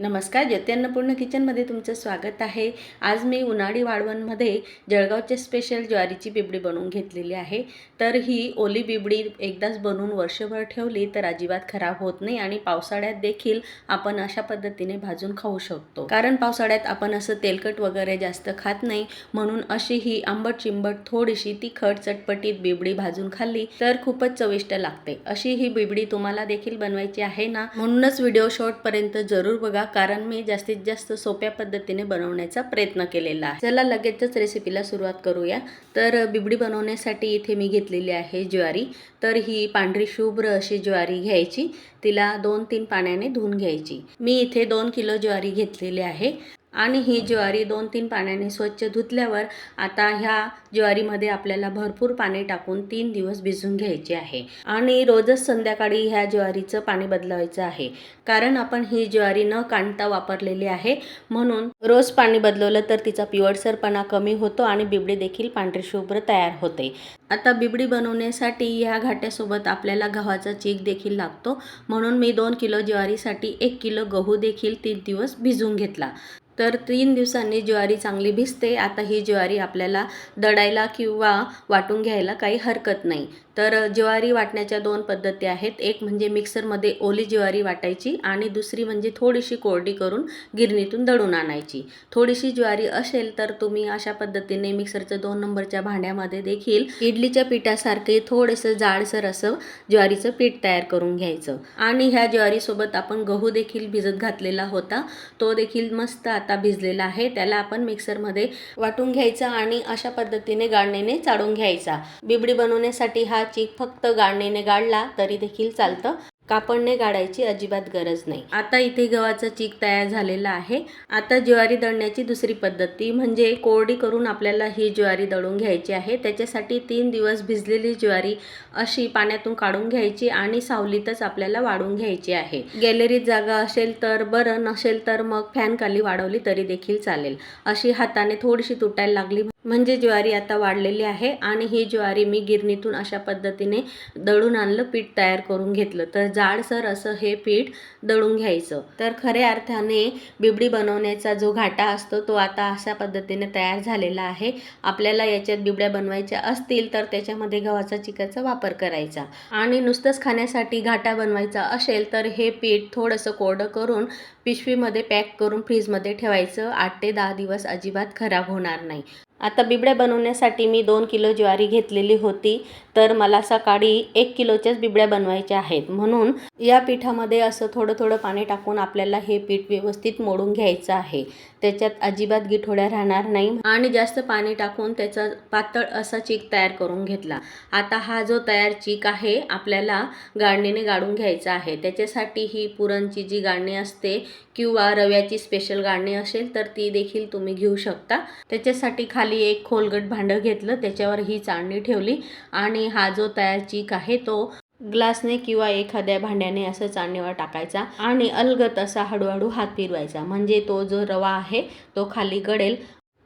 नमस्कार जती किचनमध्ये तुमचं स्वागत आहे. आज मी उन्हाळी वाळवणमध्ये जळगावचे स्पेशल ज्वारीची बिबडी बनवून घेतलेली आहे. तर ही ओली बिबडी एकदाच बनवून वर्षभर ठेवली तर अजिबात खराब होत नाही आणि पावसाळ्यात देखील आपण अशा पद्धतीने भाजून खाऊ शकतो. कारण पावसाळ्यात आपण असं तेलकट वगैरे जास्त खात नाही म्हणून अशी ही आंबट चिंबट थोडीशी तिखट चटपटीत बिबडी भाजून खाल्ली तर खूपच चविष्ट लागते. अशी ही बिबडी तुम्हाला देखील बनवायची आहे ना? म्हणूनच व्हिडिओ शॉर्टपर्यंत जरूर बघा. कारण मी जास्तीत जास्त सोप्या पद्धतीने बनवण्याचा प्रयत्न केलेला आहे. चला लगेचच रेसिपीला सुरुवात करूया. तर बिबडी बनवण्यासाठी इथे मी घेतलेली आहे ज्वारी. तर ही पांढरी शुभ्र अशी ज्वारी घ्यायची. तिला दोन तीन पाण्याने धुवून घ्यायची. मी इथे दोन किलो ज्वारी घेतलेली आहे. आणि ही ज्वारी दोन तीन पाण्याने स्वच्छ धुतल्यावर आता ह्या ज्वारीमध्ये आपल्याला भरपूर पाणी टाकून तीन दिवस भिजून घ्यायचे आहे. आणि रोजच संध्याकाळी ह्या ज्वारीचं पाणी बदलवायचं आहे. कारण आपण ही ज्वारी न कांडता वापरलेली आहे. म्हणून रोज पाणी बदलवलं तर तिचा पिवळसरपणा कमी होतो आणि बिबडी देखील पांढरी शुभ्र तयार होते. आता बिबडी बनवण्यासाठी ह्या घाट्यासोबत आपल्याला गव्हाचा चीक देखील लागतो. म्हणून मी दोन किलो ज्वारीसाठी एक किलो गहू देखील तीन दिवस भिजवून घेतला. तर तीन दिवसांनी ज्वारी चांगली भिजते. आता ही ज्वारी आपल्याला दडायला किंवा वाटून घ्यायला काही हरकत नाही. तर ज्वारी वाटण्याच्या दोन पद्धती आहेत. एक म्हणजे मिक्सरमध्ये ओली ज्वारी वाटायची आणि दुसरी म्हणजे थोडीशी कोरडी करून गिरणीतून दळून आणायची. थोडीशी ज्वारी असेल तर तुम्ही अशा पद्धतीने मिक्सरच्या दोन नंबरच्या भांड्यामध्ये देखील इडलीच्या पिठासारखे थोडंसं जाडसर असं ज्वारीचं पीठ तयार करून घ्यायचं. आणि ह्या ज्वारीसोबत आपण गहू देखील भिजत घातलेला होता. तो देखील मस्त आता भिजलेला आहे. त्याला आपण मिक्सरमध्ये वाटून घ्यायचा आणि अशा पद्धतीने गाळणीने चाळून घ्यायचा. बिबडी बनवण्यासाठी हा चीक फक्त गाळणीने गाळला तरी देखील चालतं. कापडने गाळायची अजिबात गरज नाही. आता इथे गव्हाचा चीक तयार झालेला आहे. आता ज्वारी दळण्याची दुसरी पद्धती म्हणजे कोरडी करून आपल्याला ही ज्वारी दळून घ्यायची आहे. त्याच्यासाठी तीन दिवस भिजलेली ज्वारी अशी पाण्यातून काढून घ्यायची आणि सावलीतच आपल्याला वाढून घ्यायची आहे. गॅलरीत जागा असेल तर बरं नसेल तर मग फॅन खाली वाढवली तरी देखील चालेल. अशी हाताने थोडीशी तुटायला लागली म्हणजे ज्वारी आता वाढलेली आहे आणि ही ज्वारी मी गिरणीतून अशा पद्धतीने दळून आणलं पीठ तयार करून घेतलं. तर जाडसर असं हे पीठ दळून घ्यायचं. तर खऱ्या अर्थाने बिबडी बनवण्याचा जो घाटा असतो तो आता अशा पद्धतीने तयार झालेला आहे. आपल्याला याच्यात बिबड्या बनवायच्या असतील तर त्याच्यामध्ये गव्हाचा चिकाचा वापर करायचा. आणि नुसतंच खाण्यासाठी घाटा बनवायचा असेल तर हे पीठ थोडंसं कोरडं करून पिशवीमध्ये पॅक करून फ्रीजमध्ये ठेवायचं. आठ ते दहा दिवस अजिबात खराब होणार नाही. आता बिबड्या बनवण्यासाठी मी दोन किलो ज्वारी घेतलेली होती तर मला सकाळी एक किलोच्याच बिबड्या बनवायच्या आहेत. म्हणून या पिठामध्ये असं थोडं थोडं पाणी टाकून आपल्याला हे पीठ व्यवस्थित मोडून घ्यायचं आहे. त्याच्यात अजिबात गिठोड्या राहणार नाही आणि जास्त पाणी टाकून त्याचा पातळ असा चीक तयार करून घेतला. आता हा जो तयार चीक आहे आपल्याला गाळणीने गाळून घ्यायचा आहे. त्याच्यासाठी ही पुरणची जी गाळणी असते किंवा रव्याची स्पेशल गाळणी असेल तर ती देखील तुम्ही घेऊ शकता. त्याच्यासाठी खाली एक खोलगट भांडं घेतलं त्याच्यावर ही चाळणी ठेवली आणि हा जो तयार चीक आहे तो ग्लासने किंवा एखाद्या भांड्याने असं चाळणीवर टाकायचा आणि अलगत असा हळूहळू हात फिरवायचा. म्हणजे तो जो रवा आहे तो खाली गडेल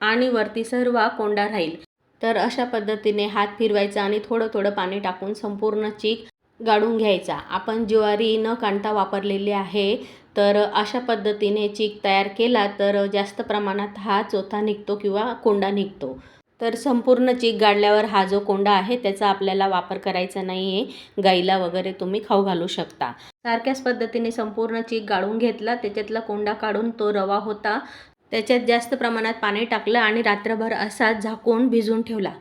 आणि वरती सर्व कोंडा राहील. तर अशा पद्धतीने हात फिरवायचा आणि थोडं थोडं पाणी टाकून संपूर्ण चीक गाळून घ्यायचा. आपण ज्वारी न कांडता वापरलेली आहे तर अशा पद्धतीने चीक तयार केला तर जास्त प्रमाणात हा चोथा निघतो किंवा कोंडा निघतो. तर संपूर्ण चीक गाडल्यावर हा जो कोंडा आहे त्याचा आपल्याला वापर करायचा नाही आहे गाईला वगैरे तुम्ही खाऊ घालू शकता. सारख्याच पद्धतीने संपूर्ण चीक गाळून घेतला. त्याच्यातला कोंडा काढून तो रवा होता. त्याच्यात जास्त प्रमाणात पाणी टाकलं आणि रात्रभर असाच झाकून भिजून ठेवला.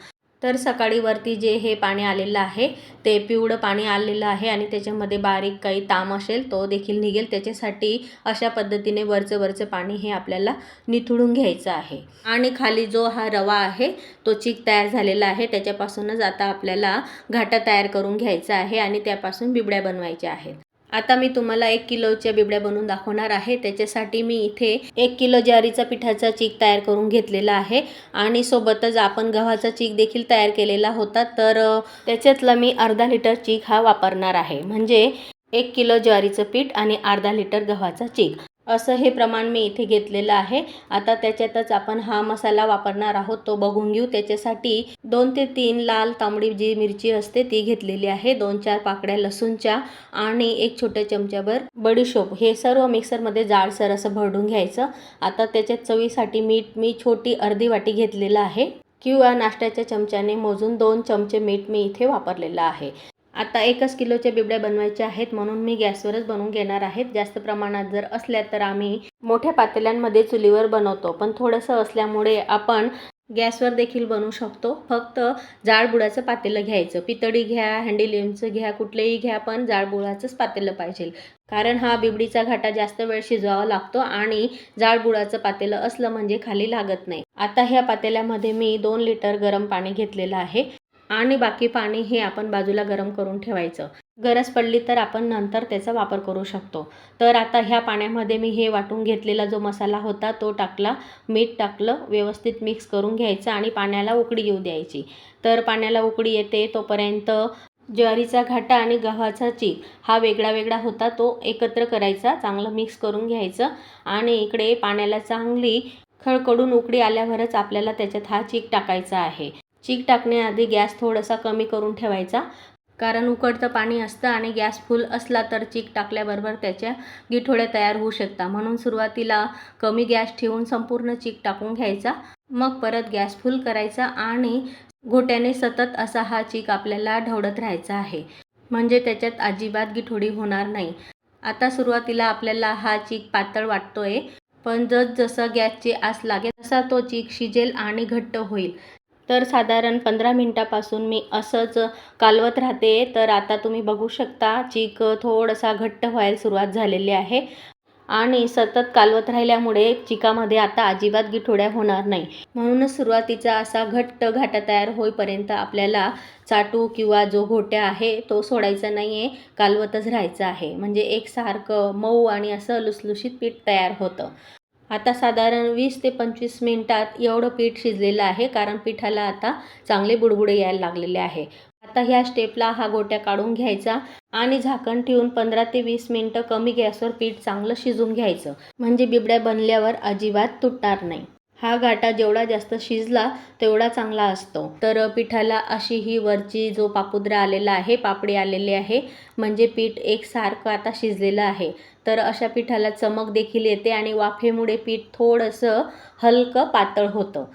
तर सकाळी वरती जे हे पाणी आलेलं आहे ते पिवळं पाणी आलेलं आहे आणि त्याच्यामध्ये बारीक काही ताम असेल तो देखील निघेल. त्याच्यासाठी अशा पद्धतीने वरचं वरचं पाणी हे आपल्याला निथळून घ्यायचं आहे. आणि खाली जो हा रवा आहे तो चीक तयार झालेला आहे. त्याच्यापासूनच आता आपल्याला घाटा तयार करून घ्यायचा आहे आणि त्यापासून बिबड्या बनवायच्या आहेत. आता मी तुम्हाला एक किलोच्या बिबड्या बनवून दाखवणार आहे. त्याच्यासाठी मी इथे एक किलो ज्वारीचा पिठाचा चीक तयार करून घेतलेला आहे. आणि सोबतच आपण गव्हाचा चीक देखील तयार केलेला होता. तर त्याच्यातला मी अर्धा लिटर चीक हा वापरणार आहे. म्हणजे एक किलो ज्वारीचं पीठ आणि अर्धा लिटर गव्हाचा चीक. असं हे प्रमाण मी इथे घेतलेलं आहे. आता त्याच्यातच आपण हा मसाला वापरणार आहोत तो बघून घेऊ. त्याच्यासाठी दोन ते तीन लाल तांबडी जी मिरची असते ती घेतलेली आहे. दोन चार पाकड्या लसूणच्या आणि एक छोट्या चमच्याभर बडीशोप. हे सर्व मिक्सरमध्ये जाडसर असं भरडून घ्यायचं. आता त्याच्यात चवीसाठी मीठ मी छोटी अर्धी वाटी घेतलेलं आहे. किंवा नाश्त्याच्या चमच्याने मोजून दोन चमचे मीठ मी इथे वापरलेलं आहे. आता एकच किलोच्या बिबड्या बनवायच्या आहेत म्हणून मी गॅसवरच बनवून घेणार आहेत. जास्त प्रमाणात जर असल्या तर आम्ही मोठ्या पातेल्यांमध्ये चुलीवर बनवतो. पण थोडंसं असल्यामुळे आपण गॅसवर देखील बनवू शकतो. फक्त जाडबुडाचं पातेलं घ्यायचं. पितळी घ्या हँडीलिमचं घ्या कुठलेही घ्या पण जाळबुळाचंच पातेलं पाहिजे. कारण हा बिबडीचा घाटा जास्त वेळ शिजवावा लागतो आणि जाडबुडाचं पातेलं असलं म्हणजे खाली लागत नाही. आता ह्या पातेल्यामध्ये मी दोन लिटर गरम पाणी घेतलेलं आहे. आणि बाकी पाणी हे आपण बाजूला गरम करून ठेवायचं. गरज पडली तर आपण नंतर त्याचा वापर करू शकतो. तर आता ह्या पाण्यामध्ये मी हे वाटून घेतलेला जो मसाला होता तो टाकला मीठ टाकलं व्यवस्थित मिक्स करून घ्यायचं आणि पाण्याला उकडी येऊ द्यायची. तर पाण्याला उकळी येते तोपर्यंत ज्वारीचा घाटा आणि गव्हाचा चीक हा वेगळा वेगळा होता तो एकत्र करायचा चांगलं मिक्स करून घ्यायचं आणि इकडे पाण्याला चांगली खळकडून उकळी आल्यावरच आपल्याला त्याच्यात हा चीक टाकायचा आहे. चीक टाकण्याआधी गॅस थोडासा कमी करून ठेवायचा. कारण उकडतं पाणी असतं आणि गॅस फुल असला तर चीक टाकल्याबरोबर त्याच्या गिठोळ्या तयार होऊ शकतात. म्हणून सुरुवातीला कमी गॅस ठेवून संपूर्ण चीक टाकून घ्यायचा. मग परत गॅस फुल करायचा आणि घोट्याने सतत असा हा चीक आपल्याला ढवळत राहायचा आहे. म्हणजे त्याच्यात अजिबात गिठोडी होणार नाही. आता सुरुवातीला आपल्याला हा चीक पातळ वाटतोय. पण जसजसं गॅसची आस लागेल तसा तो चीक शिजेल आणि घट्ट होईल. तर साधारण पंधरा मिनटापासून मी असंच कालवत राहते. तर आता तुम्ही बघू शकता चीक थोडासा घट्ट व्हायला सुरुवात झालेली आहे. आणि सतत कालवत राहिल्यामुळे चिकामध्ये आता अजिबात गिठोड्या होणार नाही. म्हणूनच सुरुवातीचा असा घट्ट घाटा तयार होईपर्यंत आपल्याला चाटू किंवा जो घोट्या आहे तो सोडायचा नाही आहे कालवतच राहायचं आहे. म्हणजे एकसारखं मऊ आणि असं लुसलुशीत पीठ तयार होतं. आता साधारण वीस ते पंचवीस मिनटात एवढं पीठ शिजलेलं आहे कारण पिठाला आता चांगले बुडबुडे यायला लागलेले आहे. आता ह्या स्टेपला हा गोट्या काढून घ्यायचा आणि झाकण ठेवून पंधरा ते वीस मिनटं कमी गॅसवर पीठ चांगलं शिजून घ्यायचं. म्हणजे बिबड्या बनल्यावर अजिबात तुटणार नाही. हा घाटा जेवढा जास्त शिजला तेवढा चांगला असतो. तर पिठाला अशी ही वरची जो पापुद्रा आलेला आहे पापडी आलेली आहे म्हणजे पीठ एकसारखं आता शिजलेलं आहे. तर अशा पिठाला चमक देखील येते आणि वाफेमुळे पीठ थोडंसं हलकं पातळ होतं.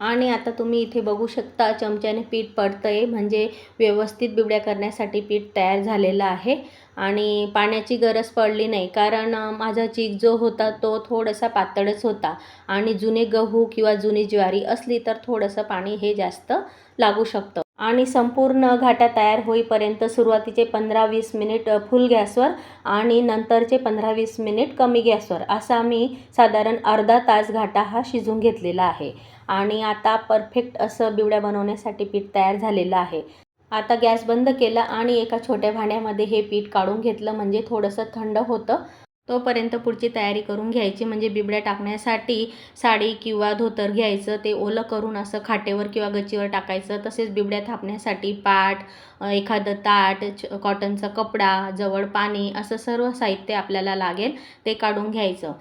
आणि आता तुम्ही इथे बघू शकता चमच्याने पीठ पडतं आहे म्हणजे व्यवस्थित बिबड्या करण्यासाठी पीठ तयार झालेलं आहे. आणि पाण्याची गरज पडली नाही. कारण माझा चीक जो होता तो थोडासा पातळच होता आणि जुने गहू किंवा जुनी ज्वारी असली तर थोडंसं पाणी हे जास्त लागू शकतं. आणि संपूर्ण घाटा तयार होईपर्यंत सुरुवातीचे पंधरा वीस मिनिट फुल गॅसवर आणि नंतरचे पंधरा वीस मिनिट कमी गॅसवर. असा मी साधारण अर्धा तास घाटा हा शिजून घेतलेला आहे. आणि आता परफेक्ट असं बिवड्या बनवण्यासाठी पीठ तयार झालेलं आहे. आता गॅस बंद केला आणि एका छोट्या भांड्यामध्ये हे पीठ काढून घेतलं. म्हणजे थोडंसं थंड होतं. तोपर्यंत पुढची तयारी करून घ्यायची. म्हणजे बिबड्या टाकण्यासाठी साडी किंवा धोतर घ्यायचं. ते ओलं करून असं खाटेवर किंवा गच्चीवर टाकायचं. तसेच बिबड्या थापण्यासाठी पाट एखादं ताट कॉटनचा कपडा जवळ पाणी असं सर्व साहित्य आपल्याला लागेल ते काढून घ्यायचं.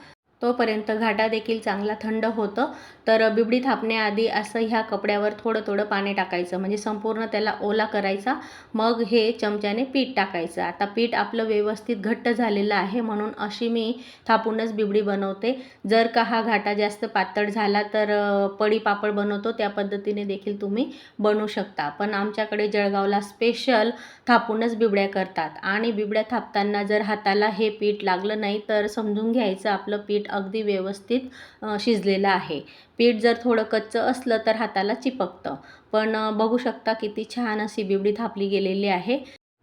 तोपर्यंत घाटा देखील चांगला थंड होतं. तर बिबडी थापण्याआधी असं ह्या कपड्यावर थोडं थोडं पाणी टाकायचं. म्हणजे संपूर्ण त्याला ओला करायचा. मग हे चमच्याने पीठ टाकायचं. आता पीठ आपलं व्यवस्थित घट्ट झालेलं आहे म्हणून अशी मी थापूनच बिबडी बनवते. जर का हा घाटा जास्त पातळ झाला तर पडी पापड बनवतो. त्या पद्धतीने देखील तुम्ही बनवू शकता. पण आमच्याकडे जळगावला स्पेशल थापूनच बिबड्या करतात. आणि बिबड्या थापताना जर हाताला हे पीठ लागलं नाही तर समजून घ्यायचं आपलं पीठ अगदी व्यवस्थित शिजलेलं आहे. पीठ जर थोडं कच्चं असलं तर हाताला चिपकतं. पण बघू शकता किती छान अशी बिबडी थापली गेलेली आहे.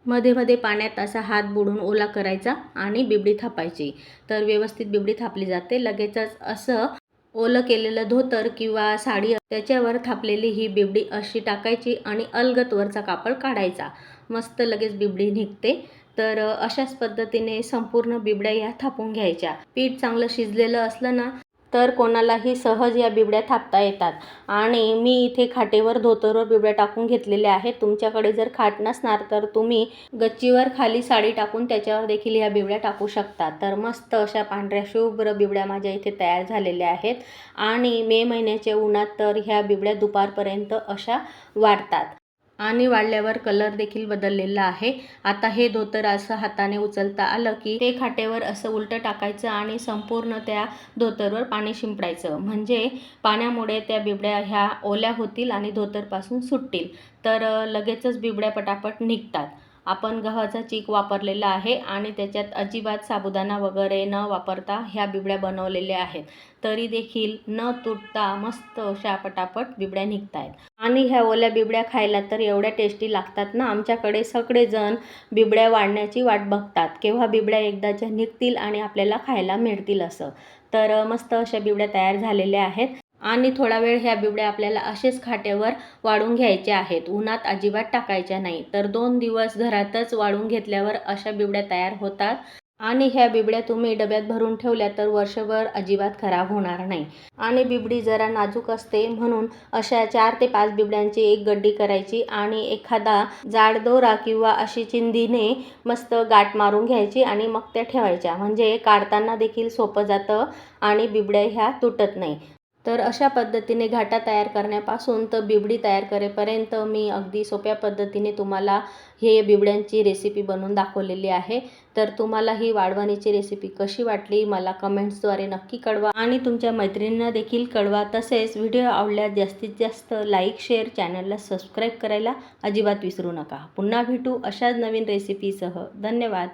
मध्ये मध्ये पाण्यात असा हात बुडून ओला करायचा आणि बिबडी थापायची. तर व्यवस्थित बिबडी थापली जाते. लगेचच असं ओलं केलेलं धोतर किंवा साडी त्याच्यावर थापलेली ही बिबडी अशी टाकायची आणि अलगत वरचा कापड काढायचा. मस्त लगेच बिबडी निघते. तर अशाच पद्धतीने संपूर्ण बिबड्या या थापून घ्यायच्या. पीठ चांगलं शिजलेलं असलं ना तर कोणालाही सहज या बिबड्या थापता येतात. आणि मी इथे खाटेवर धोतरवर बिबड्या टाकून घेतलेल्या आहेत. तुमच्याकडे जर खाट नसणार तर तुम्ही गच्चीवर खाली साडी टाकून त्याच्यावर देखील ह्या बिबड्या टाकू शकता. तर मस्त अशा पांढऱ्या शुभ्र बिबड्या माझ्या इथे तयार झालेल्या आहेत. आणि मे महिन्याच्या उन्हात तर ह्या बिबड्या दुपारपर्यंत अशा वाढतात. आणि वाढल्यावर कलर देखील बदललेला आहे. आता हे धोतर असं हाताने उचलता आलं की ते खाटेवर असं उलटं टाकायचं आणि संपूर्ण त्या धोतरवर पाणी शिंपडायचं. म्हणजे पाण्यामुळे त्या बिबड्या ह्या ओल्या होतील आणि धोतरपासून सुटतील. तर लगेचच बिबड्या पटापट निघतात. आपण गव्हाचा चीक वापरलेला आहे आणि त्याच्यात अजिबात साबुदाणा वगैरे न वापरता ह्या बिबड्या बनवलेल्या आहेत. तरी देखील न तुटता मस्त अशा पटापट बिबड्या निघत आहेत आणि ह्या ओल्या बिबड्या खायला तर एवढ्या टेस्टी लागतात ना आमच्याकडे सगळेजण बिबड्या वाढण्याची वाट बघतात. केव्हा बिबड्या एकदाच्या निघतील आणि आपल्याला खायला मिळतील असं. तर मस्त अशा बिबड्या तयार झालेल्या आहेत. आणि थोडा वेळ ह्या बिबड्या आपल्याला असेच खाट्यावर वाळून घ्यायच्या आहेत. उन्हात अजिबात टाकायच्या नाही. तर दोन दिवस घरातच वाळून घेतल्यावर अशा बिबड्या तयार होतात. आणि ह्या बिबड्या तुम्ही डब्यात भरून ठेवल्या तर वर्षभर अजिबात खराब होणार नाही. आणि बिबडी जरा नाजूक असते म्हणून अशा चार ते पाच बिबड्यांची एक गड्डी करायची आणि एखादा जाड दोरा किंवा अशी चिंदीने मस्त गाठ मारून घ्यायची आणि मग त्या ठेवायच्या. म्हणजे काढताना देखील सोपं जातं आणि बिबड्या ह्या तुटत नाही. तर अशा पद्धतीने घाटा तयार करण्यापासून तर बिबडी तयार करेपर्यंत मी अगदी सोप्या पद्धतीने तुम्हाला हे बिबड्यांची रेसिपी बनवून दाखवलेली आहे. तर तुम्हाला ही वाढवणीची रेसिपी कशी वाटली मला कमेंट्सद्वारे नक्की कळवा आणि तुमच्या मैत्रिणींना देखील कळवा. तसेच व्हिडिओ आवडल्यास जास्तीत जास्त लाईक शेअर चॅनलला सबस्क्राईब करायला अजिबात विसरू नका. पुन्हा भेटू अशाच नवीन रेसिपीसह धन्यवाद.